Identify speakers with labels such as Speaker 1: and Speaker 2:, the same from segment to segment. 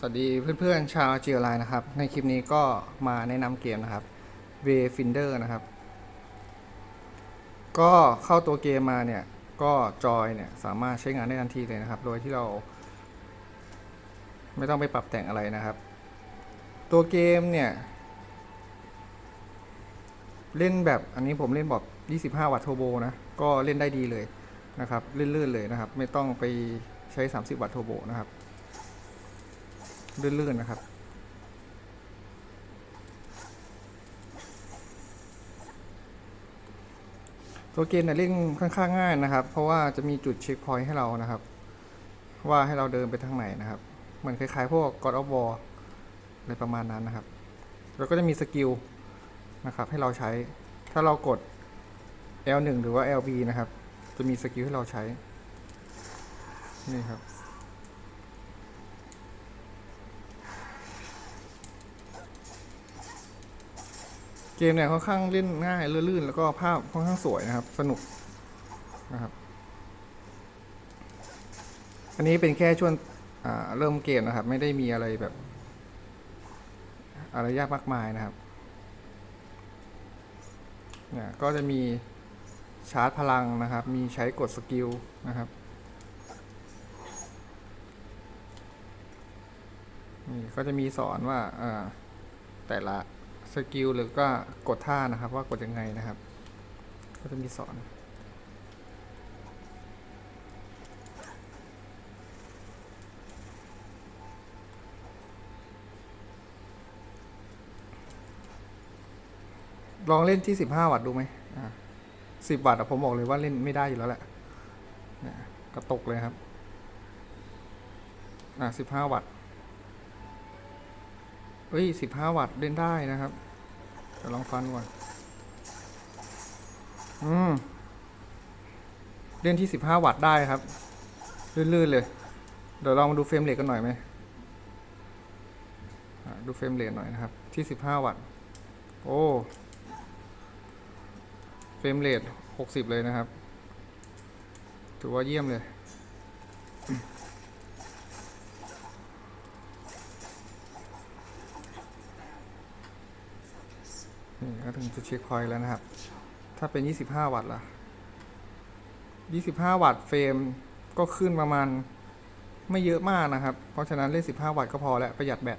Speaker 1: สวัสดีเพื่อนๆชาวจีออไลน์นะครับ ในคลิปนี้ก็มาแนะนำเกมนะครับ w a y f i n d e r นะครับ ก็เข้าตัวเกมมาเนี่ย ก็จอยเนี่ยสามารถใช้งานได้ทันทีเลยนะครับ โดยที่เรา ไม่ต้องไปปรับแต่งอะไรนะครับ ตัวเกมเนี่ย เล่นแบบอันนี้ผมเล่นแบบ25 วัตต์โทโบนะ ก็เล่นได้ดีเลยนะครับลื่นๆเลยนะครับ ไม่ต้องไปใช้ 30 วัตต์โทโบนะครับ ลื่นๆนะครับ ตัวเกมเนี่ยเล่นค่อนข้างง่ายนะครับ เพราะว่าจะมีจุดเช็คพอยต์ให้เรานะครับ ว่าให้เราเดินไปทางไหนนะครับ เหมือนคล้ายๆ พวก God of War อะไรประมาณนั้นนะครับ แล้วก็จะมีสกิลนะครับให้เราใช้ ถ้าเรากด L1 หรือว่า LB นะครับ จะมีสกิลให้เราใช้ นี่ครับ เกมเนี่ยค่อนข้างเล่นง่ายลื่นๆแล้วก็ภาพค่อนข้างสวยนะครับ สนุกนะครับ อันนี้เป็นแค่ช่วงเริ่มเกมนะครับ ไม่ได้มีอะไรแบบ อะไรยากมากมายนะครับเนี่ยก็จะมีชาร์จพลังนะครับ มีใช้กดสกิลนะครับนี่ก็จะมีสอนว่าแต่ละ สกิลหรือก็กดท่านะครับ ว่ากดยังไงนะครับ ก็จะมีสอนลองเล่นที่สิบห้าวัตต์ดูไหมสิบวัตต์ผมบอกเลยว่าเล่นไม่ได้อยู่แล้วแหละกระตกเลยครับ อ่าสิบห้าวัตต์ เฮ้ยสิบห้าวัตต์เล่นได้นะครับเดี๋ยวลองฟันก่อน อืม เล่นที่สิบห้าวัตต์ได้ครับ ลื่นๆเลย เดี๋ยวลองมาดูเฟรมเรทกันหน่อยไหมดูเฟรมเรทหน่อยนะครับ ที่สิบห้าวัตต์ โอ้ เฟรมเรทหกสิบเลยนะครับ ถือว่าเยี่ยมเลย นี่ก็ถึงจุดเช็คพอยต์แล้วนะครับ ถ้าเป็น 25 วัตต์ล่ะ 25 วัตต์เฟรมก็ขึ้นประมาณไม่เยอะมากนะครับ เพราะฉะนั้นเล่น15 วัตต์ก็พอแล้วประหยัดแบต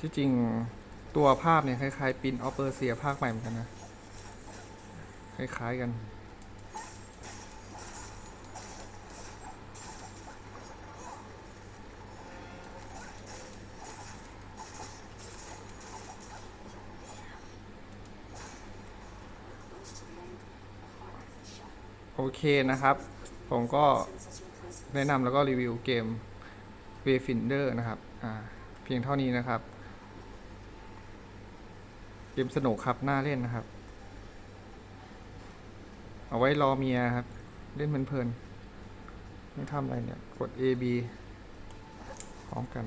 Speaker 1: ที่จริงตัวภาพเนี่ยคล้ายๆปินออเปอร์เซียภาคใหม่เหมือนกันนะ คล้ายๆกัน โอเคนะครับ ผมก็แนะนำแล้วก็รีวิวเกม w a y f i n d e r นะครับเพียงเท่านี้นะครับ เกมสนุกครับ น่าเล่นนะครับ เอาไว้รอเมียครับ เล่นเพลินๆไม่ทำอะไรเนี่ย กด A B พร้อมกัน